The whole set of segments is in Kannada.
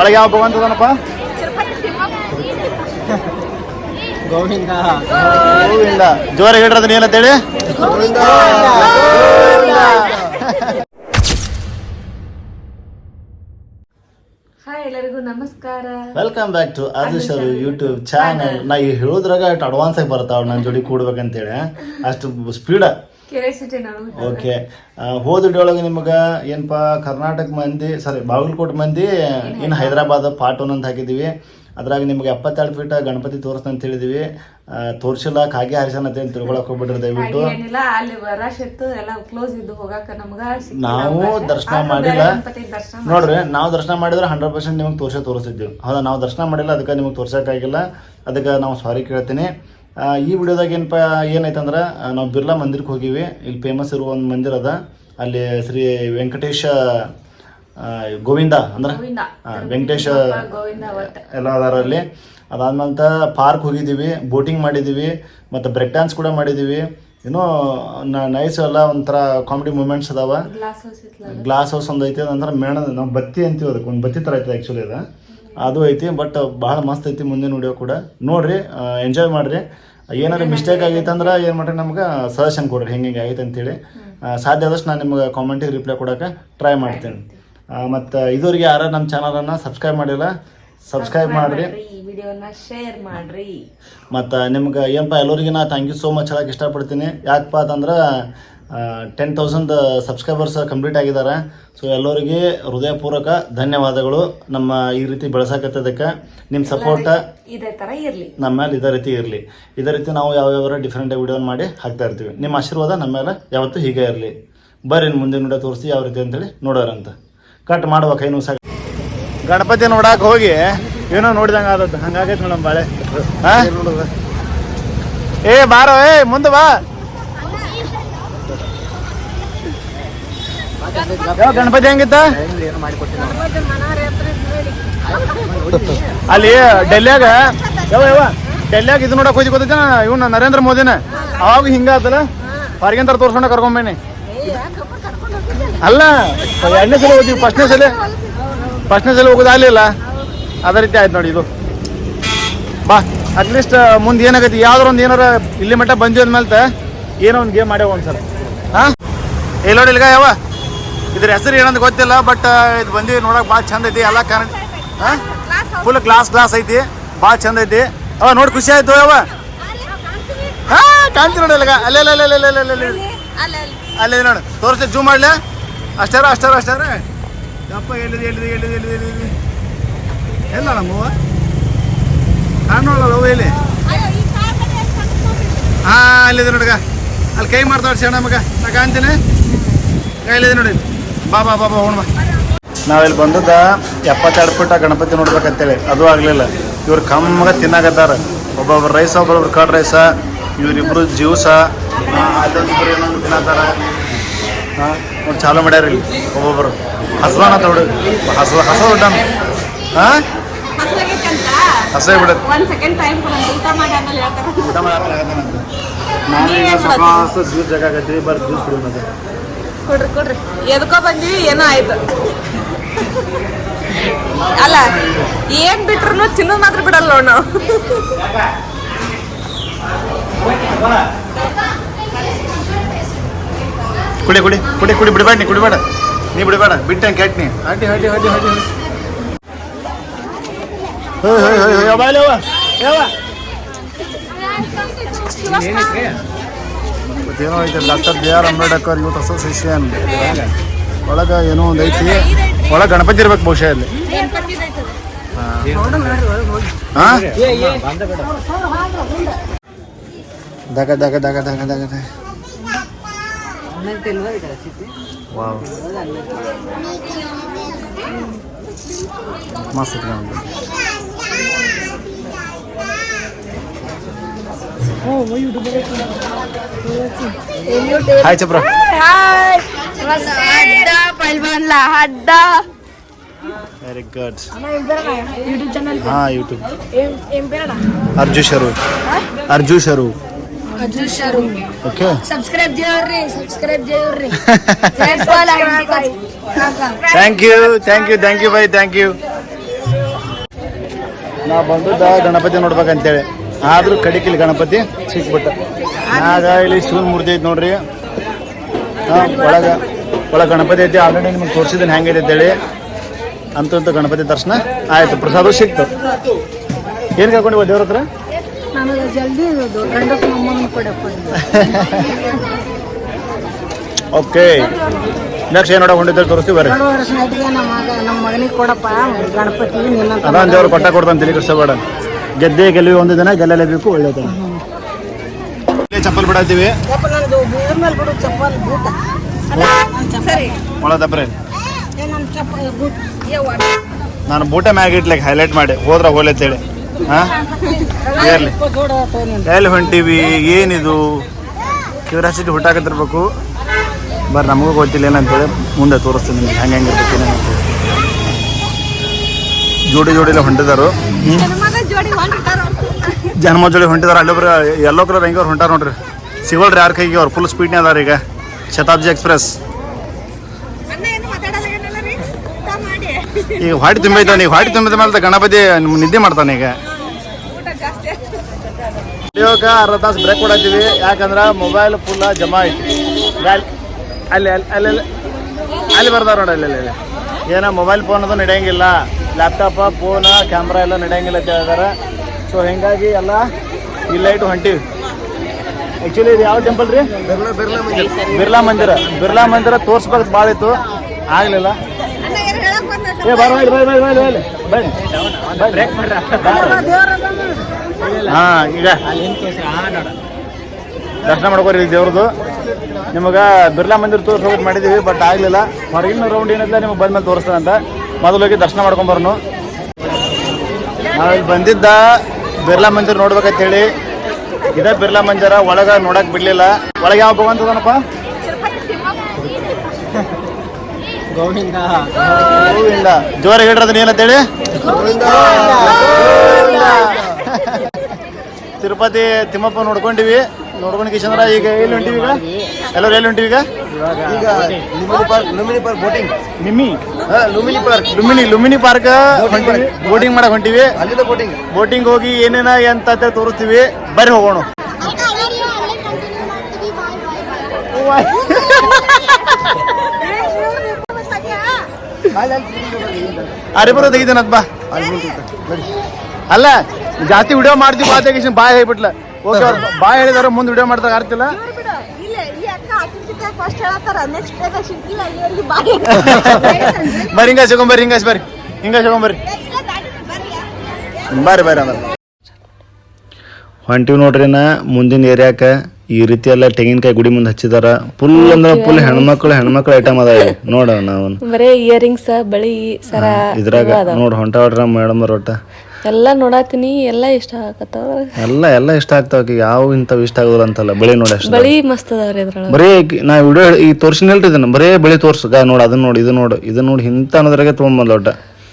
ಒಳಗೆ ಯಾವ ಭಗವಂತದನಪ್ಪ ಗೋವಿಂದ. ಗೋವಿಂದ. ಜೋರಾಗಿ ಹೇಳ್ರದನ್ನ ಏನಂತೇಳಿ ಹಾಯ್ ಎಲ್ಲರಿಗೂ ನಮಸ್ಕಾರ. Welcome back to Adisharu YouTube channel ನಾ ಈ ಹೇಳೋದ್ರಾಗ ಅಷ್ಟು ಅಡ್ವಾನ್ಸ್ ಆಗಿ ಬರ್ತಾವ ನನ್ನ ಜೋಡಿ ಕೂಡ್ಬೇಕಂತೇಳಿ. ಅಷ್ಟು ಸ್ಪೀಡ ಓಕೆ ಹೋದ ನಿಮ್ಗೆ ನಿಮಗೆ ಏನಪ್ಪ ಕರ್ನಾಟಕ ಮಂದಿ ಸಾರಿ ಬಾಗಲಕೋಟೆ ಮಂದಿ ಇನ್ನು ಹೈದರಾಬಾದ್. ಪಾರ್ಟ್ ಒನ್ ಅಂತ ಹಾಕಿದ್ದೀವಿ ಅದ್ರಾಗ ನಿಮ್ಗೆ ಎಪ್ಪತ್ತೆರಡು ಫೀಟ್ ಗಣಪತಿ ತೋರಿಸ್ ಅಂತ ಹೇಳಿದ್ವಿ. ತೋರ್ಸಿಲ್ಲ ಕಾಗೆ ಹರಿಸನ್ ಅಂತ ಏನು ತಿಳ್ಕೊಳಕ್ ಹೋಗ್ಬಿಟ್ರಿ ದಯವಿಟ್ಟು. ನಾವು ದರ್ಶನ ಮಾಡಿಲ್ಲ. ನೋಡ್ರಿ ನಾವು ದರ್ಶನ ಮಾಡಿದ್ರೆ ಹಂಡ್ರೆಡ್ ಪರ್ಸೆಂಟ್ ನಿಮಗೆ ತೋರ್ಸೇ ತೋರಿಸಿದ್ವಿ. ಹೌದಾ ನಾವು ದರ್ಶನ ಮಾಡಿಲ್ಲ ಅದಕ್ಕೆ ನಿಮ್ಗೆ ತೋರ್ಸೋಕ್ಕಾಗಿಲ್ಲ ಅದಕ್ಕೆ ನಾವು ಸಾರಿ ಕೇಳ್ತೀನಿ. ಈ ವಿಡಿಯೋದಾಗ ಏನಪ್ಪ ಏನಾಯ್ತಂದ್ರೆ ನಾವು ಬಿರ್ಲಾ ಮಂದಿರಕ್ಕೆ ಹೋಗಿವಿ. ಇಲ್ಲಿ ಫೇಮಸ್ ಇರುವ ಒಂದು ಮಂದಿರ ಅದ. ಅಲ್ಲಿ ಶ್ರೀ ವೆಂಕಟೇಶ ಗೋವಿಂದ ಅಂದ್ರೆ? ವೆಂಕಟೇಶ ಎಲ್ಲ ಅದಾರ ಅಲ್ಲಿ. ನಂತರ ಪಾರ್ಕ್ ಹೋಗಿದ್ದೀವಿ ಬೋಟಿಂಗ್ ಮಾಡಿದ್ದೀವಿ ಮತ್ತು ಬ್ರೆಕ್ ಡ್ಯಾನ್ಸ್ ಕೂಡ ಮಾಡಿದ್ದೀವಿ. ಏನೋ ನೈಸ್ ಎಲ್ಲ ಒಂಥರ ಕಾಮಿಡಿ ಮೂಮೆಂಟ್ಸ್ ಅದಾವ. ಗ್ಲಾಸ್ ಹೌಸ್ ಇತ್ಲ ಗ್ಲಾಸ್ ಹೌಸ್ ಒಂದು ಐತಿ ಅದಂದ್ರೆ ಮೇಣ ನಾವು ಬತ್ತಿ ಅಂತೀವಿ ಅದಕ್ಕೆ ಒಂದು ಬತ್ತಿ ಥರ ಐತೆ ಆ್ಯಕ್ಚುಲಿ ಅದು. ಅದು ಐತಿ ಬಟ್ ಭಾಳ ಮಸ್ತ್ ಐತಿ ಮುಂದಿನ ವಿಡಿಯೋ ಕೂಡ. ನೋಡಿರಿ ಎಂಜಾಯ್ ಮಾಡ್ರಿ. ಏನಾದ್ರು ಮಿಸ್ಟೇಕ್ ಆಗೈತೆ ಅಂದ್ರೆ ಏನು ಮಾಡ್ರಿ ನಮ್ಗೆ ಸಜೆಷನ್ ಕೊಡ್ರಿ ಹೆಂಗೆ ಹಿಂಗೆ ಆಗೈತೆ ಅಂತೇಳಿ. ಸಾಧ್ಯ ಆದಷ್ಟು ನಾನು ನಿಮ್ಗೆ ಕಾಮೆಂಟಿಗೆ ರಿಪ್ಲೈ ಕೊಡೋಕೆ ಟ್ರೈ ಮಾಡ್ತೀನಿ. ಮತ್ತು ಇದುವರೆಗೆ ಯಾರು ನಮ್ಮ ಚಾನಲನ್ನು ಸಬ್ಸ್ಕ್ರೈಬ್ ಮಾಡಿಲ್ಲ ಸಬ್ಸ್ಕ್ರೈಬ್ ಮಾಡಿರಿ. ವಿಡಿಯೋನ ಶೇರ್ ಮಾಡ್ರಿ. ಮತ್ತು ನಿಮ್ಗೆ ಏನಪ್ಪ ಎಲ್ಲರಿಗೂ ನಾ ಥ್ಯಾಂಕ್ ಯು ಸೋ ಮಚ್ ಹೇಳಕ್ಕೆ ಇಷ್ಟಪಡ್ತೀನಿ. ಯಾಕಪ್ಪ ಅಂತಂದ್ರೆ ಟೆನ್ ತೌಸಂಡ್ ಸಬ್ಸ್ಕ್ರೈಬರ್ಸ್ ಕಂಪ್ಲೀಟ್ ಆಗಿದ್ದಾರೆ. ಸೊ ಎಲ್ಲರಿಗೆ ಹೃದಯಪೂರ್ವಕ ಧನ್ಯವಾದಗಳು. ನಮ್ಮ ಈ ರೀತಿ ಬೆಳೆಸಕತ್ತದಕ್ಕೆ ನಿಮ್ಮ ಸಪೋರ್ಟ ಇದೇ ತರ ಇರ್ಲಿ. ನಮ್ಮ ಮೇಲೆ ಇದೇ ರೀತಿ ಇರಲಿ. ಇದೇ ರೀತಿ ನಾವು ಯಾವ್ಯಾವ ಡಿಫ್ರೆಂಟ್ ವಿಡಿಯೋ ಮಾಡಿ ಹಾಕ್ತಾ ಇರ್ತೀವಿ. ನಿಮ್ಮ ಆಶೀರ್ವಾದ ನಮ್ಮ ಮೇಲೆ ಯಾವತ್ತೂ ಹೀಗೆ ಇರಲಿ. ಬರ್ರಿ ಮುಂದಿನ ವಿಡಿಯೋ ತೋರಿಸಿ ಯಾವ ರೀತಿ ಅಂತೇಳಿ ನೋಡೋರಂತ. ಕಟ್ ಮಾಡುವ ಕೈ ಸಾಕು. ಗಣಪತಿ ನೋಡಕ್ಕೆ ಹೋಗಿ ಏನೋ ನೋಡಿದಂಗೆ ಆದದ್ದು. ಹಂಗಾಗೈತೆ ಮೇಡಮ್ ಬಾಳೆ. ಹಾಂ? ಏ ಬಾರೋ ಏ ಮುಂದೆ ಬಾ. ಯಾವ ಗಣಪತಿ ಹೆಂಗಿತ್ತ? ಅಲ್ಲಿ ಡೆಲ್ಲಿಯಾಗ ಯಾವ ಯಾವ ಡೆಲ್ಲಿಯಾಗ ಇದು ನೋಡಕ್ ಹೋಗಿ ಗೊತ್ತೈತೆ ಇವನು ನರೇಂದ್ರ ಮೋದಿನ. ಅವಾಗ ಹಿಂಗಾತಲ್ಲ ಹೊರಗಿನ ತರ ತೋರ್ಸ್ಕೊಂಡ ಕರ್ಕೊಂಬೇನಿ ಅಲ್ಲ, ಎರಡನೇ ಸಲ ಹೋಗ್ತೀವಿ, ಫಸ್ಟ್ನೇ ಸಲ. ಫಸ್ಟ್ನೇ ಸಲ ಹೋಗೋದಾಗ್ಲಿಲ್ಲ ಅದೇ ರೀತಿ ಆಯ್ತು ನೋಡಿ ಇದು. ಬಾ ಅಟ್ಲೀಸ್ಟ್ ಮುಂದೆ ಏನಾಗೈತಿ? ಯಾವ್ದಾರ ಒಂದು ಏನಾರ ಇಲ್ಲಿ ಮಟ್ಟ ಬಂದಿ ಅಂದ್ಮೇಲೆ ಏನೋ ಒಂದು ಗೇಮ್ ಮಾಡ್ಯಾವ ಒಂದ್ಸಲ. ಹಾ? ಎಲ್ಲೋಡಿಲ್ಗ ನೋಡಿ ಯಾವ ಇದ್ರ ಹೆಸರು ಏನಂತ ಗೊತ್ತಿಲ್ಲ ಬಟ್ ಇದು ಬಂದಿ ನೋಡಕ್ ಭಾಳ ಚಂದ ಐತಿ. ಎಲ್ಲ ಕಾರಣ ಫುಲ್ ಗ್ಲಾಸ್ ಗ್ಲಾಸ್ ಐತಿ. ಭಾಳ ಚಂದ ಐತಿ. ಅವ ನೋಡಿ ಖುಷಿ ಆಯ್ತು ಅವ. ಹಾ ಕಾಣ್ತಿ ನೋಡಿ ಇಲ್ಗ ಅಲ್ಲೇ ಅಲ್ಲೇ ಅಲ್ಲೇ ಅಲ್ಲೇ ಅಲ್ಲೇ ಅಲ್ಲೇ. ನೋಡು. ತೋರಿಸಿ ಜೂಮ್ ಮಾಡ್ಲ. ಅಷ್ಟಾರ ಅಷ್ಟಾರ ಅಷ್ಟಾರ. ಯಪ್ಪ, ಎಲ್ಲಿದೆ ಎಲ್ಲಿದೆ ಎಲ್ಲಿದೆ ಎಲ್ಲಿದೆ ಎಲ್ಲಿದೆ? ಎಲ್ಲ ನಮ್ಮವ್ವ ಕಾಣೋಲ್ಲ ಎಲ್ಲಿ? ಹಾ, ಅಲ್ಲಿದೆ ನೋಡ್ಗ. ಅಲ್ಲಿ ಕೈ ಮಾಡ್ತಾವ ಶರಣ ಮಗ. ನಾ ಕಾಣ್ತೀನಿ. ಕೈಲಿದೆ ನೋಡಿ ಬಾ ಬಾ ಬಾ ಬಾ ಹೋಣ ಬಾ. ನಾವಿಲ್ಲಿ ಬಂದದ ಎಪ್ಪತ್ತೆರಡು ಫೀಟ ಗಣಪತಿ ನೋಡ್ಬೇಕಂತೇಳಿ. ಅದು ಆಗಲಿಲ್ಲ. ಇವ್ರು ಕಮ್ಮಗ ತಿನ್ನಾಕತ್ತಾರ. ಒಬ್ಬೊಬ್ರು ರೈಸ ಒಬ್ಬೊಬ್ರು ಕಡ್ ರೈಸ. ಇವರಿಬ್ರು ಜ್ಯೂಸ. ಅದೊಂದಿಬ್ರು ಏನೊಂದು ತಿನ್ನತ್ತಾರ. ಹಾಂ ನೋಡಿ ಚಾಲು ಮಾಡ್ಯಾರ ಇಲ್ಲಿ ಒಬ್ಬೊಬ್ರು. ಹಸ್ವಾನ ತೊಡು ಹಸ ಹಸ ಊಟ ಹಾಂ ಹಸ ಬಿಡತ್ತೆ ಊಟ ಮಾಡಾಕತ್ತಾನಂತ ಜ್ಯೂಸ್ ಜಗಾಕತ್ತೀವಿ ಬರ್ ಜ್ಯೂಸ್ ಕುಡಿಯೋಣ ಕೊಡ್ರಿ ಕೊಡ್ರಿ ಎದ್ಕೋ ಬಂದ್ವಿ ಏನೋ ಆಯ್ತು ಅಲ್ಲ ಏನ್ ಬಿಟ್ರು ಚಿನ್ನ ಮಾತ್ರ ಬಿಡಲ್ಲ ನೋಡ್ ನಾವು ಕುಡಿ ಕುಡಿ ಕುಡಿ ಕುಡಿ ಬಿಡಬೇಡ ನೀ ಕುಡಿಬೇಡ ನೀ ಬಿಡಬೇಡ ಬಿಟ್ಟೆ ಕೆಟ್ಟ ನೀ ಹಾಟಿ ಹಾಟಿ ಹಾಟಿ ಹಾಟಿ ಹೋಯ್ ಹೋಯ್ ಹೋಯ್ ಯಾವ ಯಾವ ಏನೋ ಐತೆ doctor B R Ambedkar youth association ಒಳಗೆ ಏನೋ ಒಂದು ಐತಿ. ಒಳಗೆ ಗಣಪತಿ ಇರ್ಬೇಕು ಬಹುಶಃ ಅಲ್ಲಿ ಹಾಂ? ದಗ ದಗ ದಗ ದಗ ದಗ ದಗ ವಾವ್. ಮಸ್ತ್ हाय चप्रा हाय हद्दा पैलवानला हद्दा व्हेरी गुड यूट्यूब चॅनल हा यूट्यूब शरू अर्जु शरू अजून शरू ओके सबस्क्राईब जेवर रे सबस्क्राईब जेवर रे. Thank you thank you thank you bye thank you ನಾ ಬಂದದ್ದು ಗಣಪತಿ ನೋಡ್ಬೇಕಂತೇಳಿ ಆದ್ರೂ ಕಡಿಕಿಲ್ ಗಣಪತಿ ಸಿಕ್ಬಿಟ್ಟ. ಆಗ ಇಲ್ಲಿ ಶಿವನ್ ಮೂರ್ತಿ ಐತಿ ನೋಡ್ರಿ. ಹಾ ಒಳಗ ಒಳಗ ಗಣಪತಿ ಐತಿ ಆಲ್ರೆಡಿ ನಿಮ್ಗೆ ತೋರಿಸಿದ್ದೀನಿ ಹೆಂಗೈತೆ ಅಂತೇಳಿ. ಅಂತೂ ಅಂತಂತ ಗಣಪತಿ ದರ್ಶನ ಆಯ್ತು ಪ್ರಸಾದ ಸಿಕ್ತು. ಏನು ಕರ್ಕೊಂಡಿವ ದೇವ್ರ ಹತ್ರ? ಓಕೆ. ನೆಕ್ಸ್ಟ್ ಏನು ಹೊಂಟಿದ್ದೇವೆ ತೋರಿಸ್ತೀವಿ ಬರ್ರಿ. ನಮ್ಮ ಮಗ ನಮ್ಮ ಮಗನಿಗೆ ಕೊಡಪ್ಪ ಗಣಪತಿ ಅದಾನ್ ದೇವ್ರು ಕೊಟ್ಟ ಕೊಡ್ತಾನೆ ಕೃಷ್ಣ ಕೃಷ್ಣಬೇಡ ಗೆದ್ದೆ ಗೆಲುವಿ ಒಂದು ದಿನ ಗೆಲ್ಲಲೇಬೇಕು ಒಳ್ಳೇದು ಚಪ್ಪಲ್ ಬಿಡತ್ತೀವಿ. ನಾನು ಬೂಟ ಮ್ಯಾಗ ಇಟ್ಲಿಕ್ಕೆ ಹೈಲೈಟ್ ಮಾಡಿ. ಹೋದ್ರ ಹೋಲೆ ಅಂತೇಳಿ ನೀನು ಎಲ್ಲಿ ಹೊಂಟೀವಿ? ಏನಿದು? ಕ್ಯೂರಿಯಾಸಿಟಿ ಹುಟ್ಟಾಕತ್ತಿರ್ಬೇಕು. ಬರ್ರಿ ನಮಗೂ ಗೊತ್ತಿಲ್ಲ ಏನಂತೇಳಿ ಮುಂದೆ ತೋರಿಸ್ತೀನಿ ನಿಮ್ಗೆ ಹೆಂಗೆ ಹೆಂಗಿರ್ಬೇಕು ಏನಂತೇಳಿ ಜೋಡಿ ಜೋಡಿಲ್ಲ ಹೊಂಟಿದಾರು. ಜನ್ಮ ಜೋಡಿ ಹೊಂಟಿದಾರ. ಅಲ್ಲೊಬ್ರು ಎಲ್ಲೋ ಕಲರ್ ಹೆಂಗೆ ಅವ್ರು ಹೊಂಟಾರ ನೋಡ್ರಿ. ಸಿಗೋಲ್ರಿ ಯಾರ ಕೈಗೆ? ಅವ್ರು ಫುಲ್ ಸ್ಪೀಡ್ನೇ ಅದಾರ ಈಗ. ಶತಾಬ್ದಿ ಎಕ್ಸ್ಪ್ರೆಸ್. ಈಗ ಹೊಟ್ಟೆ ತುಂಬೈತಾನೆ ಈಗ ಹೊಟ್ಟೆ ತುಂಬಿದ ಮೇಲೆ ಗಣಪತಿ ನಿದ್ದೆ ಮಾಡ್ತಾನೆ ಈಗ. ಇವಾಗ ಅರ್ಧ ತಾಸು ಬ್ರೇಕ್ ಕೊಡತ್ತೀವಿ. ಯಾಕಂದ್ರೆ ಮೊಬೈಲ್ ಫುಲ್ಲ ಜಮಾ ಐತಿ. ಅಲ್ಲಿ ಅಲ್ಲಿ ಅಲ್ಲಿ ಅಲ್ಲಿ ಅಲ್ಲಿ ಬರ್ದಾರ ನೋಡಿ ಅಲ್ಲಿ ಅಲ್ಲಿ ಏನ ಮೊಬೈಲ್ ಫೋನ್ ಅದು ನಡೆಯಂಗಿಲ್ಲ. ಲ್ಯಾಪ್ಟಾಪ ಫೋನ್ ಕ್ಯಾಮ್ರಾ ಎಲ್ಲ ನಡೆಯಂಗಿಲ್ಲ ಅಂತ ಹೇಳಿದಾರೆ. ಸೊ ಹಿಂಗಾಗಿ ಎಲ್ಲ ಇಲ್ಲ ಇಟ್ಟು ಹೊಂಟಿವಿ. ಆ್ಯಕ್ಚುಲಿ ಇದು ಯಾವ ಟೆಂಪಲ್ ರೀ? ಬಿರ್ಲಾ ಮಂದಿರ. ಬಿರ್ಲಾ ಮಂದಿರ. ತೋರ್ಸ್ಬೇಕು ಭಾಳ ಇತ್ತು. ಆಗಲಿಲ್ಲ. ಏ ಬರ ಹಾಂ ಈಗ. ದರ್ಶನ ಮಾಡ್ಕೋರಿ ಇಲ್ಲಿ ದೇವ್ರದ್ದು ನಿಮಗೆ ಬಿರ್ಲಾ ಮಂದಿರ ತೋರಿಸ್ಬೇಕು ಮಾಡಿದೀವಿ ಬಟ್ ಆಗಲಿಲ್ಲ. ಹೊರಗಿನ ರೌಂಡ್ ಏನಿಲ್ಲ ನಿಮಗೆ ಬಂದ್ಮೇಲೆ ತೋರಿಸ್ತಾನಂತ. ಮೊದಲು ಹೋಗಿ ದರ್ಶನ ಮಾಡ್ಕೊಂಬರೋನು ನಾವು ಇಲ್ಲಿ ಬಂದಿದ್ದ ಬಿರ್ಲಾ ಮಂದಿರ ನೋಡ್ಬೇಕಂತ ಹೇಳಿ ಇದೇ ಬಿರ್ಲಾ ಮಂದಿರ ಒಳಗೆ ನೋಡಕ್ ಬಿಡ್ಲಿಲ್ಲ. ಒಳಗೆ ಯಾವ ಭಗವಂತದನಪ್ಪ ಗೋವಿಂದ. ಗೋವಿಂದ. ಜೋರಾಗಿ ಹೇಳ್ರಿ ಏನಂತೇಳಿ? ತಿರುಪತಿ ತಿಮ್ಮಪ್ಪ ನೋಡ್ಕೊಂಡಿವಿ. ನೋಡ್ಕೊಂಡು ಕಿಶಂದ್ರ ಈಗ ಎಲ್ಲಿ ಹೊಂಟಿವಿ ಈಗ? ಎಲ್ಲರೂ ಎಲ್ಲಿ ಹೊಂಟಿವಿ ಈಗ? ಈಗ Lumbini park Lumbini park boating Nimmi ಹಾ Lumbini park Lumbini Lumbini park boating ಮಾಡಕ್ ಹೊಂಟಿವಿ. ಅಲ್ಲಿಂದ ಬೋಟಿಂಗ್ ಬೋಟಿಂಗ್ ಹೋಗಿ ಏನೇನ ಎಂತ ಅಂತ ತೋರಿಸ್ತೀವಿ. ಬರ್ರಿ ಹೋಗೋಣ. ಅರಿಬರೋ ತೆಗಿದೇನದ್ ಬಾ. ಅಲ್ಲ ಜಾಸ್ತಿ ವಿಡಿಯೋ ಮಾಡ್ತೀವಿ ಬಾ ತೆಗಿಸಿ ಬಾಯ್ ಹೇಳ್ಬಿಟ್ಲ. ಓಕೆ ಅವ್ರು ಬಾಯ್ ಹೇಳಿದಾರ ಮುಂದೆ ವಿಡಿಯೋ ಮಾಡ್ದಾಗ ಆಗ್ತಿಲ್ಲ ಬರ್ರಿ ಹಿಂಗ ಸಿಗೊಂಬರ್ರಿ ಹಿಂಗ ಬರ್ರಿ ಹಿಂಗ ಸಿಗೊಂಬರ್ರಿ ಬರ್ರಿ ಬರ್ರಿ ಅಂದ್ರೆ ಹೊಂಟಿವಿ ನೋಡ್ರಿ ನಾ ಮುಂದಿನ ಏರಿಯಾಕ ಈ ರೀತಿ ಎಲ್ಲ ತೆಂಗಿನಕಾಯಿ ಗುಡಿ ಮುಂದೆ ಹಚ್ಚಿದಾರ. ಫುಲ್ ಅಂದ್ರೆ ಫುಲ್ ಹೆಣ್ಮಕ್ಳು ಹೆಣ್ಮಕ್ಳು ಐಟಮ್ ಅದಾವ ನೋಡ ನಾವು ಬರೇ ಇಯರಿಂಗ್ಸ್ ಬಳಿ ಸರ ಇದ್ರಾಗ ನೋಡ್ ಹೊಂಟಾಡ್ರ ಮೇಡಮ್ ಒಟ್ಟ. ಎಲ್ಲ ನೋಡಾತೀನಿ ಎಲ್ಲ ಇಷ್ಟ ಆಗತ್ತಾವ. ಎಲ್ಲ ಎಲ್ಲ ಇಷ್ಟ ಆಗ್ತಾವ ಆಕಿಗೆ ಯಾವ ಇಂಥವು ಇಷ್ಟ ಆಗೋದಿಲ್ಲ ಅಂತಲ್ಲ ಬಳಿ ನೋಡಿ ಅಷ್ಟೇ. ಬಳಿ ಮಸ್ತ್ ಅದಾವ್ರಿ ಇದ್ರೊಳಗ ಬರೀ ಆಕಿ- ನಾ ವಿಡಿಯೋ ಈ ತೋರ್ಸಿನ ಇದನ್ನ. ಬರೇ ಬಳಿ ತೋರ್ಸು. ಗಾ ನೋಡು ಅದನ್ನ ನೋಡಿ ಇದು ನೋಡು ಇದು ನೋಡಿ ಇಂಥ ಅನ್ನೋದ್ರಾಗೆ ತೊಗೊಂಬಂದ ಒಟ್ಟ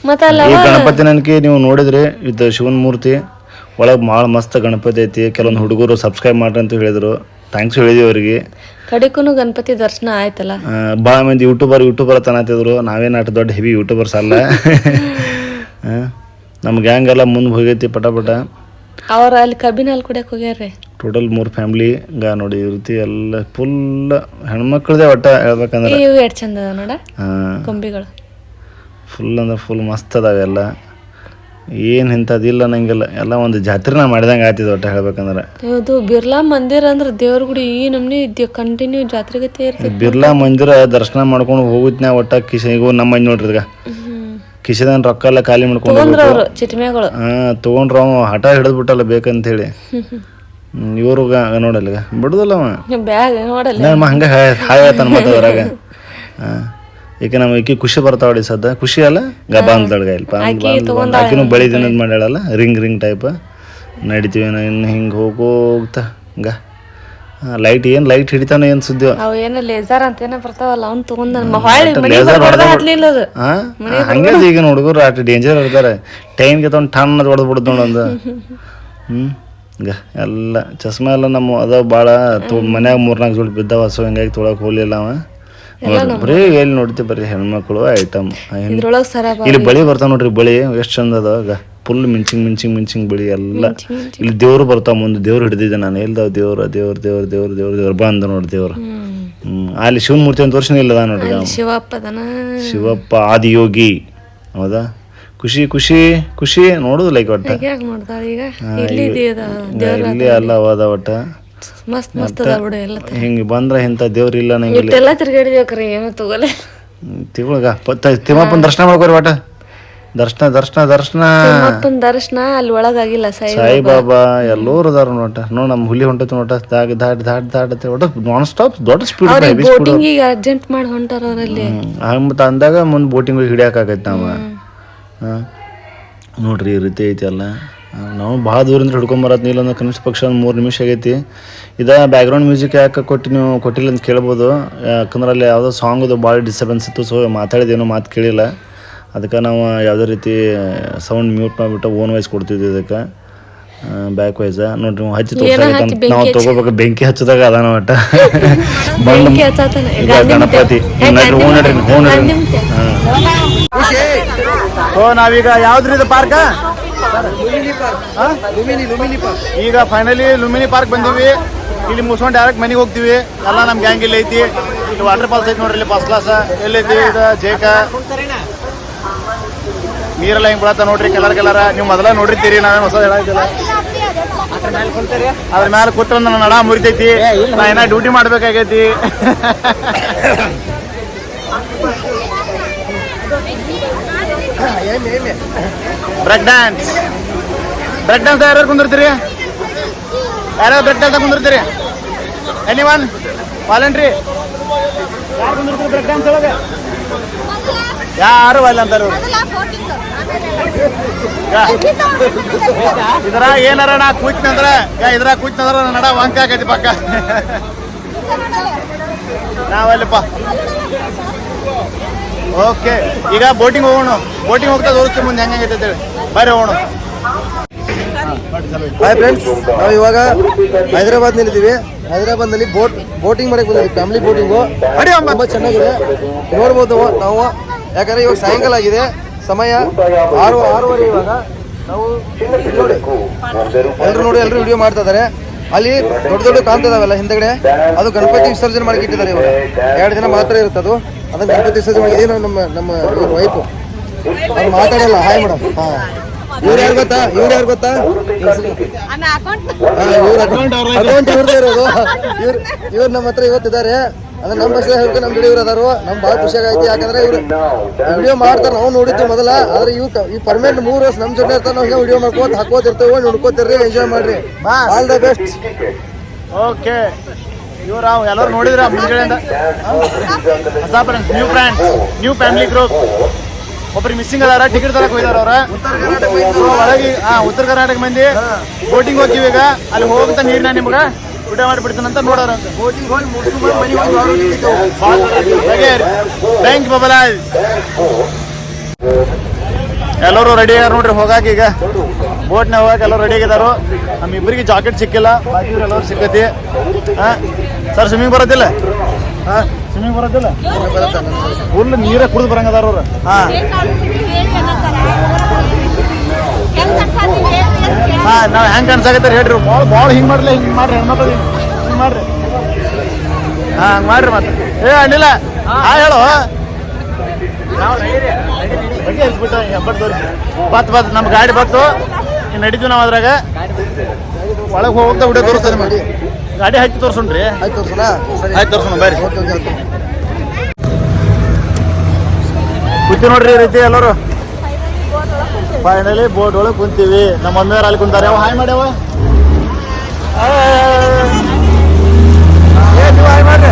ಮತ್ತ ಅಲ್ಲ ಈ ಗಣಪತಿ ನನಗೆ ನೀವು ನೋಡಿದ್ರಿ ಇದು ಶಿವನ್ ಮೂರ್ತಿ. ಒಳಗೆ ಭಾಳ ಮಸ್ತ್ ಗಣಪತಿ ಐತಿ. ಕೆಲವೊಂದು ಹುಡುಗರು ಸಬ್ಸ್ಕ್ರೈಬ್ ಮಾಡ್ರಿ ಅಂತ ಹೇಳಿದ್ರು. ಥ್ಯಾಂಕ್ಸ್ ಹೇಳಿದ್ವಿ ಅವರಿಗೆ. ಕಡೆಕೂ ಗಣಪತಿ ದರ್ಶನ ಆಯ್ತಲ್ಲ. ಭಾಳ ಮಂದಿ ಯೂಟ್ಯೂಬರ್ ಯೂಟ್ಯೂಬರ್ ತನತಿದ್ರು ನಾವೇನು ಅಷ್ಟು ದೊಡ್ಡ ಹೆವಿ ಯೂಟ್ಯೂಬರ್ಸ್ ಅಲ್ಲ ನಮ್ಮ ಗ್ಯಾಂಗ್ ಎಲ್ಲ ಮುಂದೆ ಹೋಗೈತಿ ಪಟ ಪಟ. ಅವ್ರ ಅಲ್ಲಿ ಕಬ್ಬಿನ ಹಾಲು ಕುಡಿಯಕ್ ಹೋಗ್ಯಾರ್ರಿ. ಟೋಟಲ್ ಮೂರು ಫ್ಯಾಮಿಲಿ ಗಾ ನೋಡಿ ಈ ರೀತಿ ಎಲ್ಲ ಫುಲ್ ಹೆಣ್ಮಕ್ಳದೇ ಒಟ್ಟ ಹೇಳ್ಬೇಕಂದ್ರೆ. ಇವು ಎಷ್ಟು ಚಂದ ಅದಾವ ನೋಡ. ಕೊಂಬಿಗಳು ಫುಲ್ ಅಂದ್ರೆ ಫುಲ್ ಮಸ್ತ್ ಅದಾವೆಲ್ಲ ಏನು ಇಂಥದ್ದಿಲ್ಲ ನಂಗೆಲ್ಲ. ಎಲ್ಲ ಒಂದು ಜಾತ್ರೆನ ಮಾಡಿದಂಗೆ ಆಯ್ತಿದ್ ಒಟ್ಟ ಹೇಳ್ಬೇಕಂದ್ರೆ. ಇದು ಬಿರ್ಲಾ ಮಂದಿರ ಅಂದ್ರೆ ದೇವ್ರ ಗುಡಿ ಈ ನಮ್ನಿ ಕಂಟಿನ್ಯೂ ಜಾತ್ರೆಗತಿ ಇರ್ತೈತಿ. ಬಿರ್ಲಾ ಮಂದಿರ ದರ್ಶನ ಮಾಡ್ಕೊಂಡು ಹೋಗುತ್ನ್ಯಾಗ ಒಟ್ಟ ಕಿಶ ಈಗ ನಮ್ಮ ನೋಡ್ರಿ ಈಗ ಕಿಶದನ್ ರೊಕ್ಕ ಎಲ್ಲ ಖಾಲಿ ಮಾಡ್ಕೊಂಡು ತಗೊಂಡ್ರ ಅವ್ರು ಚಿಟ್ಮ್ಯಾಗಳು. ಹಾ ತಗೊಂಡ್ರ ಅವ ಹಠ ಹಿಡಿದ್ಬಿಟ್ಟಲ್ಲ ಬೇಕಂತ ಹೇಳಿ ಇವರು ನೋಡಲ್ಲ ಈಗ ಬಿಡುದಿಲ್ಲ ಅವ. ಬ್ಯಾಗ್ ನೋಡಲ್ಲ. ನಮ್ಮ ಹಂಗೆ ಹಾಯ್ ಮತ್ತೆ ಅದ್ರಾಗ. ಹಾ ಈಗ ನಮ್ಮ ಈಕಿ ಖುಷಿ ಬರ್ತಾವಳಿ ಸದ್ದ. ಖುಷಿ ಅಲ್ಲ? ಗಬಾ ಅಂತಳ್ಗ ಇಲ್ಪ. ಆಕಿನೂ ಬಳಿ ದಿನದ ಮಾಡ್ಯಾಳಲ್ಲ? ರಿಂಗ್ ರಿಂಗ್ ಟೈಪ್ ನಡಿತೀವಿ ಇನ್ನು ಹಿಂಗೆ ಹೋಗೋಗ್ತಾ ಹಂಗ ಲೈಟ್ ಏನು ಲೈಟ್ ಹಿಡಿತಾನ ಏನ್ ಸುದ್ದಿ ಅವ್ ಏನ ಲೇಸರ್ ಅಂತ ಏನೋ ಬರ್ತಾವಲ್ಲ ಅವ್ನ್ ತಗೊಂಡ್ ನಮ್ಮ ಹೊಳ್ಳಿ ಮನಿ ಬರ್ಬಾರ್ದ ಹತ್ಲಿಲ್ಲ ಅದು. ಹಂಗೆ ಅದ ಈಗ ಹುಡುಗರು ಅಷ್ಟು ಡೇಂಜರ್ ಇರ್ತಾರೆ. ಟೈಮ್ಗೆ ತೊಗೊಂಡು ಟನ್ ಹೊಡೆದು ಬಿಡುದು ನೋಡೊಂದು ಹ್ಞೂ ಗ ಎಲ್ಲ ಚಸ್ಮಾ ಎಲ್ಲ ನಮ್ಮ ಅದಾವ ಭಾಳ ಮನ್ಯಾಗ ಮೂರ್ನಾಲ್ಕು ಜೋಡಿ ಬಿದ್ದಾವ ಸೊ ಹಿಂಗಾಗಿ ತೊಳಕ್ ಹೋಗ್ಲಿಲ್ಲ ಅವ. ಬರೀ ಎಲ್ಲಿ ನೋಡ್ತಿ ಬರೀ ಹೆಣ್ಮಕ್ಳು ಐಟಮ್ ಇಲ್ಲಿ ಬಳಿ ಬರ್ತಾವ ನೋಡ್ರಿ ಬಳಿ. ಎಷ್ಟು ಚಂದ ಅದ ಫುಲ್ ಮಿಂಚಿಂಗ್ ಮಿಂಚಿಂಗ್ ಮಿಂಚಿಂಗ್ ಬಿಳಿ ಎಲ್ಲ. ಇಲ್ಲಿ ದೇವ್ರು ಬರ್ತಾವ ಮುಂದೆ ದೇವ್ರು ಹಿಡಿದಿದ್ದೆ ನಾನು. ಎಲ್ದಾವ ದೇವ್ರ ದೇವ್ರ ದೇವ್ರ ದೇವ್ರ ದೇವ್ರ ದೇವ್ರ ಬಂದ ನೋಡಿ ದೇವ್ರ. ಹ್ಮ್. ಅಲ್ಲಿ ಶಿವಮೂರ್ತಿ ಒಂದು ವರ್ಷನೇ ಇಲ್ಲದ ನೋಡ್ರಿ ಅವ. ಶಿವಪ್ಪ ಶಿವಪ್ಪ ಆದಿಯೋಗಿ. ಹೌದಾ? ಖುಷಿ ಖುಷಿ ಖುಷಿ. ನೋಡುದು ಲೈಕ್ ಒಟ್ಟ. ಇಲ್ಲಿ ಅಲ್ಲ ಹೋದ ಒಟ್ಟ. ಮಸ್ತ್ ಮಸ್ತ್ ಅದ ಬಿಡು ಎಲ್ಲ ಹಿಂಗೆ ಬಂದ್ರೆ ಇಂಥ ದೇವ್ರು ಇಲ್ಲ ನಂಗೆ ಎಲ್ಲ ಏನು ತಗೋಲೆ ತಿಳ್ಗ ತಿಮ್ಮಪ್ಪನ ದರ್ಶನ ಮಾಡ್ಕೋರಿ ಒಟ್ಟ. ದರ್ಶನ ದರ್ಶನ ದರ್ಶನ. ದರ್ಶನ ಅಲ್ಲಿ ಒಳಗಾಗಿಲ್ಲ ಸಾಯಿ ಬಾಬಾ. ಎಲ್ಲರೂ ಅದಾರ ನೋಟ ನೋ ನಮ್ಮ ಹುಲಿ ಹೊಂಟೈತಿ ನೋಟ ದಾಟ್ ದಾಟ್ ದಾಟ್ ದಾಟ್ ನಾನ್ ಸ್ಟಾಪ್ ದೊಡ್ಡ ಸ್ಪೀಡ್ ಬೋಟಿಂಗ್ ಈಗ ಅರ್ಜೆಂಟ್ ಮಾಡಿ ಹೊಂಟಾರ ಅವರಲ್ಲಿ ಹಂಗೆ ಮತ್ತೆ ಅಂದಾಗ ಮುಂದೆ ಬೋಟಿಂಗ್ ಹೋಗಿ ಹಿಡಿಯೋಕ್ಕಾಗೈತೆ ನಾವು. ನಾವ ನೋಡ್ರಿ ಈ ರೀತಿ ಐತಿ ಅಲ್ಲ. ನಾವು ಭಾಳ ದೂರಿಂದ ಹಿಡ್ಕೊಂಬರತ್ ಇಲ್ಲ ಅಂದ್ರೆ ಕನಿಷ್ಠ ಪಕ್ಷ ಒಂದು ಮೂರು ನಿಮಿಷ ಆಗೈತಿ. ಇದ ಬ್ಯಾಕ್ಗ್ರೌಂಡ್ ಮ್ಯೂಸಿಕ್ ಯಾಕೆ ಕೊಟ್ಟು ನೀವು ಕೊಟ್ಟಿಲ್ಲ ಅಂತ ಕೇಳ್ಬೋದು. ಯಾಕಂದ್ರೆ ಅಲ್ಲಿ ಯಾವುದೋ ಸಾಂಗ್ದು ಭಾಳ ಡಿಸ್ಟರ್ಬೆನ್ಸ್ ಇತ್ತು ಸೊ ಮಾತಾಡಿದೇನೋ ಮಾತು ಕೇಳಿಲ್ಲ. ಅದಕ್ಕೆ ನಾವು ಯಾವುದೇ ರೀತಿ ಸೌಂಡ್ ಮ್ಯೂಟ್ ಮಾಡಿಬಿಟ್ಟು ಓನ್ ವಾಯ್ಸ್ ಕೊಡ್ತಿದ್ವಿ ಇದಕ್ಕೆ. ಬ್ಯಾಕ್ ವೈಸ ನೋಡ್ರಿ ನಾವು ಹಚ್ಚಿ ತೋರ್ಸಾಗೈತೆ ನಾವು ತಗೋಬೇಕು ಬೆಂಕಿ ಹಚ್ಚದಾಗ ಅದ ಒಟ್ಟ. ಈಗ ಗಣಪತಿ ನಡ್ರಿ ಹ್ಞೂ ನಡ್ರಿ ಹ್ಞೂ ನಡ್ರಿ. ಸೊ ನಾವೀಗ ಯಾವ್ದ್ರಿ ಇದು ಪಾರ್ಕ ಲುಮಿನಿ ಲುಮಿನಿ ಪಾರ್ಕ್ ಈಗ ಫೈನಲಿ ಲುಮಿನಿ ಪಾರ್ಕ್ ಬಂದೀವಿ. ಇಲ್ಲಿ ಮುಗಿಸ್ಕೊಂಡು ಡೈರೆಕ್ಟ್ ಮನೆಗೆ ಹೋಗ್ತೀವಿ. ಎಲ್ಲ ನಮ್ಮ ಗ್ಯಾಂಗ್ ಇಲ್ಲಿ ಐತಿ. ಇಲ್ಲಿ ವಾಟರ್ ಫಾಲ್ಸ್ ಐತಿ ನೋಡ್ರಿ ಇಲ್ಲಿ ಫಸ್ಟ್ ಕ್ಲಾಸ್ ಎಲ್ಲೈತಿ ಇದು ಜೇಕ ನೀರೆಲ್ಲ ಹಿಂಗ್ ಬೀಳತ್ತ ನೋಡ್ರಿ ಕಲರ್ ಕಲರ್. ನೀವು ಮೊದಲ ನೋಡಿರ್ತೀರಿ ನಾವೇನು ಹೊಸ ಹೇಳಿದಿಲ್ಲ ಅದ್ರ ಮೇಲೆ ಕೂತ್ರ ನನ್ನ ನಡ ಮುರಿತೈತಿ. ನಾ ಏನ ಡ್ಯೂಟಿ ಮಾಡ್ಬೇಕಾಗೈತಿ. ಬ್ರೇಕ್ ಡ್ಯಾನ್ಸ್ ಬ್ರೇಕ್ ಡ್ಯಾನ್ಸ್ ಯಾರ್ಯಾರು ಕುಂದಿರ್ತೀರಿ? ಯಾರ್ಯಾರು ಬ್ರೇಕ್ ಡ್ಯಾನ್ಸ್ ಕುಂದಿರ್ತೀರಿ? ಎನಿ ಒನ್ ವಾಲಂಟ್ರಿ ಯಾರು ಕುಂದಿರ್ತೀರಿ ಬ್ರೇಕ್ ಡ್ಯಾನ್ಸ್ ಒಳಗೆ? ಯಾರು ವಾಲಂತಾರ. ಇದ್ರ ಏನಾರ ನಾ ಕೂತ್ನಂದ್ರ ಇದ್ರ ಕೂತ್ನಂದ್ರ ನನ್ನ ನಡ ವಂಕ ಆಗೈತಿ ಪಕ್ಕ. ನಾವಲ್ಲಪ್ಪ ಓಕೆ ಈಗ ಬೋಟಿಂಗ್ ಹೋಗೋಣ. ಬೋಟಿಂಗ್ ಹೋಗ್ತಾ ತೋರಿಸ್ತೀವಿ ಮುಂದೆ ಹೆಂಗೆ ಹೆಂಗೈತೆ ಅಂತೇಳಿ. ಬರ್ರಿ ಹೋಗೋಣ. ಹಾಯ್ ಫ್ರೆಂಡ್ಸ್ ನಾವು ಇವಾಗ ಹೈದರಾಬಾದ್ ನಲ್ಲಿದ್ದೀವಿ ಹೈದರಾಬಾದ್ನಲ್ಲಿ ಬೋಟ್ ಬೋಟಿಂಗ್ ಮಾಡಕ್ ಬಂದಿದ್ದೀವಿ. Family boating. ತುಂಬಾ ಚೆನ್ನಾಗಿದೆ. ನೋಡ್ಬೋದು ನಾವು. ಯಾಕಂದ್ರೆ ಇವಾಗ ಸಾಯಂಕಾಲ ಆಗಿದೆ. ಸಮಯ ಆರು ಆರೂವರೆ ಇವಾಗ. ನಾವು ನೋಡಿ. ಎಲ್ರು ನೋಡಿ ಎಲ್ರು ವಿಡಿಯೋ ಮಾಡ್ತಾ ಇದಾರೆ ಅಲ್ಲಿ ದೊಡ್ಡ ದೊಡ್ಡ ಕಾಣ್ತದಾವೆಲ್ಲ ಹಿಂದಗಡೆ? ಅದು ಗಣಪತಿ ವಿಸರ್ಜನೆ ಮಾಡಕ್ಕೆ ಇಟ್ಟಿದ್ದಾರೆ ಇವಾಗ. ಎರಡು ದಿನ ಮಾತ್ರ ಇರುತ್ತೆ ಅದು. ಅದನ್ನ ಗಣಪತಿ ವಿಸರ್ಜನೆ ಮಾಡಿ ಇದೇನು ನಮ್ಮ ನಮ್ಮ ವೈಫು ಅದು ಮಾತಾಡಲ್ಲ. ಹಾಯ್ ಮೇಡಮ್ ಹಾ. ಇವ್ರು ಯಾರು ಗೊತ್ತಾ? ಇವ್ರು ಯಾರು ಗೊತ್ತಾ? ಅಕೌಂಟ್ ಇವ್ರದೇ ಇರೋದು. ಇವ್ರು ಇವ್ರು ನಮ್ಮ ಹತ್ರ ಇವತ್ತಿದ್ದಾರೆ. ಅಂದ್ರೆ ನಮ್ಮ ಬಸ್ ಹೇಳ್ಕೊಂಡು ನಮ್ಮ ಜೋಡಿ ಇವ್ರು ಅದಾರು. ನಮ್ಗೆ ಭಾಳ ಖುಷಿ ಆಗೈತಿ. ಯಾಕಂದ್ರೆ ಇವ್ರು ವಿಡಿಯೋ ಮಾಡ್ತಾರೆ ನಾವು ನೋಡಿದ್ವಿ ಮೊದಲ. ಆದ್ರೆ ಇವ್ ಈ ಪರ್ಮನೆಂಟ್ ಮೂರು ವರ್ಷ ನಮ್ಮ ಜೊತೆ ಇರ್ತಾರೆ ನಾವು ವಿಡಿಯೋ ಮಾಡ್ಕೋತ ಹಾಕೋತಿರ್ತೇವೆ ನೋಡ್ಕೋತಿರ್ರಿ ಎಂಜಾಯ್ ಮಾಡ್ರಿ. ಆಲ್ ದ ಬೆಸ್ಟ್ ಓಕೆ ಇವ್ರು ಎಲ್ಲರೂ ನೋಡಿದ್ರ ಮುಂಜಾನೆಯಿಂದ? ಹೊಸ friends new friends new family group ಒಬ್ರಿಗೆ ಮಿಸ್ಸಿಂಗ್ ಅದಾರ ಟಿಕೆಟ್ ತರಕ್ ಹೋಗಿದಾರ ಅವ್ರ. ಒಳಗೆ ಹಾ ಉತ್ತರ ಕರ್ನಾಟಕ ಮಂದಿ ಬೋಟಿಂಗ್ ಹೋಗ್ತೀವಿ ಈಗ. ಅಲ್ಲಿ ಹೋಗುತ್ತ ನೀರ್ನ ನಿಮ್ಗ. ಊಟ ಮಾಡಿಬಿಡ್ತಾನಂತ ನೋಡೋರ ಬ್ಯಾಂಕ್ ಬಬಲಾಯ್ ಎಲ್ಲರೂ ರೆಡಿ ಆಗ್ಯಾರ ನೋಡ್ರಿ ಹೋಗಾಕ ಈಗ. ಬೋಟ್ನ ಹೋಗಕ್ಕೆ ಎಲ್ಲರೂ ರೆಡಿ ಆಗಿದಾರು. ನಮ್ಮ ಇಬ್ಬರಿಗೆ ಜಾಕೆಟ್ ಸಿಕ್ಕಿಲ್ಲ. ಬಾಕಿ ಎಲ್ಲರೂ ಸಿಕ್ಕತಿ. ಹಾ? ಸರ್ ಸ್ವಿಮ್ಮಿಂಗ್ ಬರೋದಿಲ್ಲ? ಹಾ? ಸ್ವಿಮ್ಮಿಂಗ್ ಬರೋದಿಲ್ಲ? ಫುಲ್ ನೀರೇ ಕುಡಿದು ಬರಂಗದಾರ ಅವ್ರು. ಹಾ. ಹಾ ನಾವು ಹೆಂಗ್ ಕಾಣಿಸಾಕತ್ತಾರ ಹೇಳ್ರಿ. ಭಾಳ ಭಾಳ ಹಿಂಗ್ ಮಾಡ್ಲಿ ಹಿಂಗ್ ಮಾಡ್ರಿ ಹೆಣ್ಮಕ್ಳು ಹಿಂಗ್ ಮಾಡ್ರಿ. ಹಾ ಹಂಗ್ ಮಾಡ್ರಿ ಮತ್ತೆ. ಏ ಅಣ್ಣಿಲ್ಲ ಹಾ ಹೇಳು. ಬತ್ ಬತ್ ನಮ್ಮ ಗಾಡಿ ಬತ್ತು ಇನ್ನು ನಡೀತೀವಿ ನಾವು ಅದ್ರಾಗ. ಒಳಗೆ ಹೋಗ್ತಾ ವಿಡಿಯೋ ತೋರಿಸ್ತಾರೆ ಮಾಡಿ ಗಾಡಿ ಹಚ್ಚಿ ತೋರ್ಸುಣ್ರಿ. ಆಯ್ತು ತೋರ್ಸೋಣ? ಆಯ್ತು ತೋರ್ಸೋಣ ಬರ್ರಿ. Okay okay okay. ಕುಂತೀವಿ ನೋಡ್ರಿ ಈ ರೀತಿ ಎಲ್ಲರೂ. ಫೈನಲಿ ಬೋಟ್ ಒಳಗೆ ಕುಂತೀವಿ. ನಮ್ಮ ಮಮ್ಮಿಯವ್ರು ಅಲ್ಲಿ ಕುಂತಾರೆ. ಅವ ಹಾಯ್ ಮಾಡ್ಯಾವ ಹಾಯ್ ಮಾಡ್ರಿ.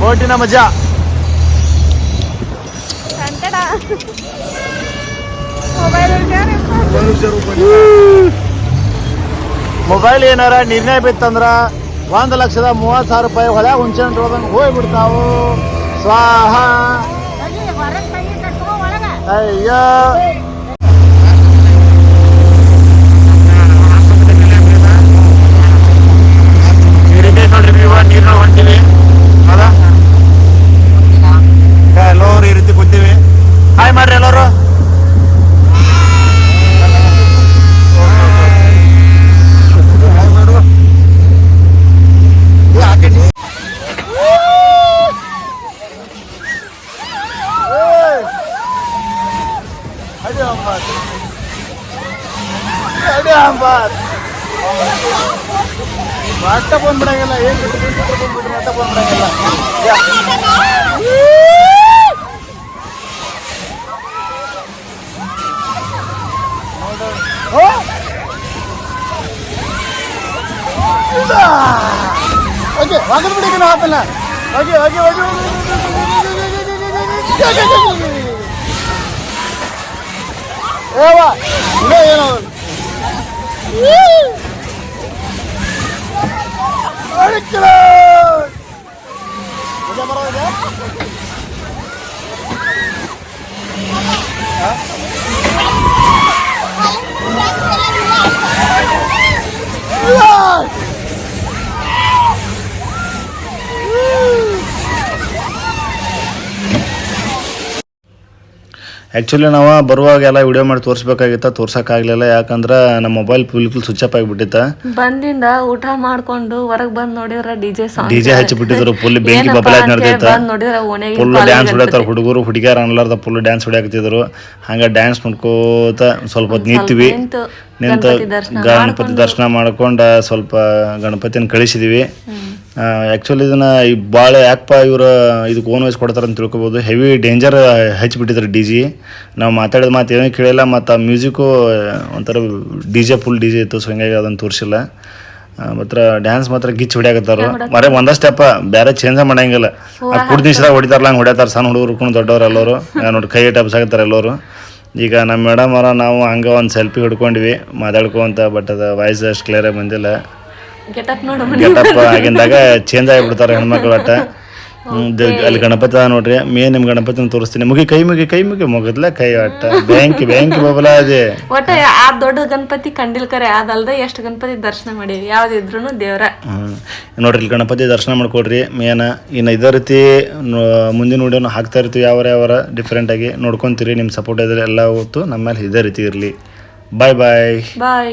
ಬೋಟಿನ ಮಜಾ. ಮೊಬೈಲ್ ಏನಾರ ನಿರ್ಣಯ ಬಿತ್ತಂದ್ರ ಒಂದು ಲಕ್ಷದ ಮೂವತ್ತು ಸಾವಿರ ರೂಪಾಯಿ ಹೊಳೆ ಹುಂಚೆ ಹೊಡೆದಂಗೆ ಹೋಗ್ಬಿಡ್ತಾವು. ಸ್ವಾಹ. ಅಯ್ಯೋ. ಬಂದ್ಬಿಟ್ರೆ ಅಟ್ಟ ಬಂದ್ಬಿಡಂಗಿಲ್ಲ ಓಕೆ ವಾಗದ್ ಬಿಡಿ ನಾವು ಹಾಕಲ್ಲ ಹೋಗಿ ಹೋಗಿ ಹೋಗಿ ಏವಾ ಇದೇ ಏನೋ ಅಡಿಕ್ಕಿಲ್ಲ ಇದೆ ಬರೋ ಇದೆ ಆ್ಯಕ್ಚುಲಿ ನಾವು ಬರುವಾಗ ಎಲ್ಲ ವಿಡಿಯೋ ಮಾಡಿ ತೋರಿಸ್ಬೇಕಾಗಿತ್ತ ತೋರ್ಸೋಕ್ಕಾಗಲಿಲ್ಲ. ಯಾಕಂದ್ರೆ ನಮ್ಮ mobile full full switch off ಆಗಿಬಿಟ್ಟಿತ್ತ. ಬಂದಿಂದ ಊಟ ಮಾಡ್ಕೊಂಡು ಹೊರಗೆ ಬಂದು ನೋಡಿದ್ರೆ ಡಿಜೆ ಸಾಂಗ್ ಡಿ ಜೆ ಹಚ್ಚಿಬಿಟ್ಟಿದ್ರು ಫುಲ್ ಬೆಂಕಿ ಬಬಲ ನಡೆದಿತ್ತು ಫುಲ್ ಡ್ಯಾನ್ಸ್ ಹೊಡ್ಯಾತಾರ ಹುಡುಗರು ಹುಡುಗಿಯರ ಅನ್ನಲಾರ್ದ ಫುಲ್ ಡ್ಯಾನ್ಸ್ ಹೊಡ್ಯಾಕತ್ತಿದ್ರು. ಹಂಗೆ ಡ್ಯಾನ್ಸ್ ಮಾಡ್ಕೋತ ಸ್ವಲ್ಪ ಹೊತ್ತು ನಿಂತೀವಿ. ನಿಂತು ನಿಂತು ಗಣಪತಿ ದರ್ಶನ ಗಣಪತಿ ದರ್ಶನ ಮಾಡ್ಕೊಂಡು ಸ್ವಲ್ಪ ಗಣಪತಿನ ಕಳಿಸಿದೀವಿ. ಆ್ಯಕ್ಚುಲಿ ಇದನ್ನು ಈ ಭಾಳ ಯಾಕಪ್ಪ ಇವರು ಇದಕ್ಕೆ ಓನ್ ವೈಸ್ ಕೊಡ್ತಾರೆ ಅಂತ ತಿಳ್ಕೊಬೋದು. ಹೆವಿ ಡೇಂಜರ್ ಹಚ್ಚಿಬಿಟ್ಟಿದ್ರು ಡಿ ಜಿ ನಾವು ಮಾತಾಡಿದ ಮಾತು ಏನೂ ಕೇಳಿಲ್ಲ ಮತ್ತು ಆ ಮ್ಯೂಸಿಕ್ಕು ಒಂಥರ D J full D J ಇತ್ತು ಸೊ ಹಂಗಾಗಿ ಅದನ್ನು ತೋರಿಸಿಲ್ಲ. ಮಾತ್ರ ಡ್ಯಾನ್ಸ್ ಮಾತ್ರ ಗಿಚ್ಚಿ ಹೊಡಿಯಾಕತ್ತಾರ. ಮರೆ ಒಂದ ಸ್ಟೆಪ್ ಬೇರೆ ಚೇಂಜ್ ಮಾಡಂಗಿಲ್ಲ. ಆ ಕುಡ್ ದಿವ್ಸದಾಗ ಹೊಡಿತಾರಲ್ಲ ಹಂಗೆ ಹೊಡ್ಯಾತಾರ. ಸಣ್ಣ ಹುಡುಗರು ಕುಣ್ ದೊಡ್ಡವ್ರು ಎಲ್ಲರೂ. ನೋಡಿ ಕೈ ಟಪ್ಸಾಕತ್ತಾರ ಎಲ್ಲರೂ. ಈಗ ನಮ್ಮ ಮೇಡಮ್ ಅವರ ನಾವು ಹಂಗೆ ಒಂದು ಸೆಲ್ಫಿ ಹಿಡ್ಕೊಂಡ್ವಿ ಮಾತಾಡ್ಕೊಂತ ಬಟ್ ಅದು ವಾಯ್ಸ್ ಅಷ್ಟು ಕ್ಲಿಯರಾಗಿ ಬಂದಿಲ್ಲ. ಗೆಟಪ್ ನೋಡು ಗೆಟಪ್ ಆಗಿಂದಾಗ ಚೇಂಜ್ ಆಗಿಬಿಡ್ತಾರೆ ಹೆಣ್ಮಕ್ಳು ಒಟ್ಟ ಅಲ್ಲಿ ಗಣಪತಿ ಅದ ನೋಡ್ರಿ. ಮೇ ನಿಮ್ ಗಣಪತಿನ ತೋರಿಸ್ತೀನಿ. ಮುಗಿ ಕೈ ಮುಗಿ ಕೈ ಮುಗಿ ಮುಗಿದ್ಲ ಕೈ ಒಟ್ಟ ಬ್ಯಾಂಕ್ ಬ್ಯಾಂಕ್ ಬಬಲ ಅದೇ. ಒಟ್ಟ ಆ ದೊಡ್ಡ ಗಣಪತಿ ಕಂಡಿಲ್ ಕರೆ ಅದಲ್ದೆ ಎಷ್ಟು ಗಣಪತಿ ದರ್ಶನ ಮಾಡೀವಿ ಯಾವ್ದಿದ್ರು ದೇವ್ರ. ಹ್ಮ್. ನೋಡ್ರಿ ಇಲ್ಲಿ ಗಣಪತಿ ದರ್ಶನ ಮಾಡ್ಕೊಡ್ರಿ. ಮೇನ ಇನ್ನು ಇದೇ ರೀತಿ ಮುಂದಿನ ವಿಡಿಯೋನ ಹಾಕ್ತಾ ಇರ್ತೀವಿ ಯಾವ ಯಾವ ಡಿಫ್ರೆಂಟಾಗಿ ನೋಡ್ಕೊಂತೀರಿ. ನಿಮ್ಮ ಸಪೋರ್ಟ್ ಇದ್ರೆ ಎಲ್ಲ ಹೊತ್ತು ನಮ್ಮ ಮೇಲೆ ಇದೇ ರೀತಿ ಇರಲಿ. ಬಾಯ್ ಬಾಯ್ ಬಾಯ್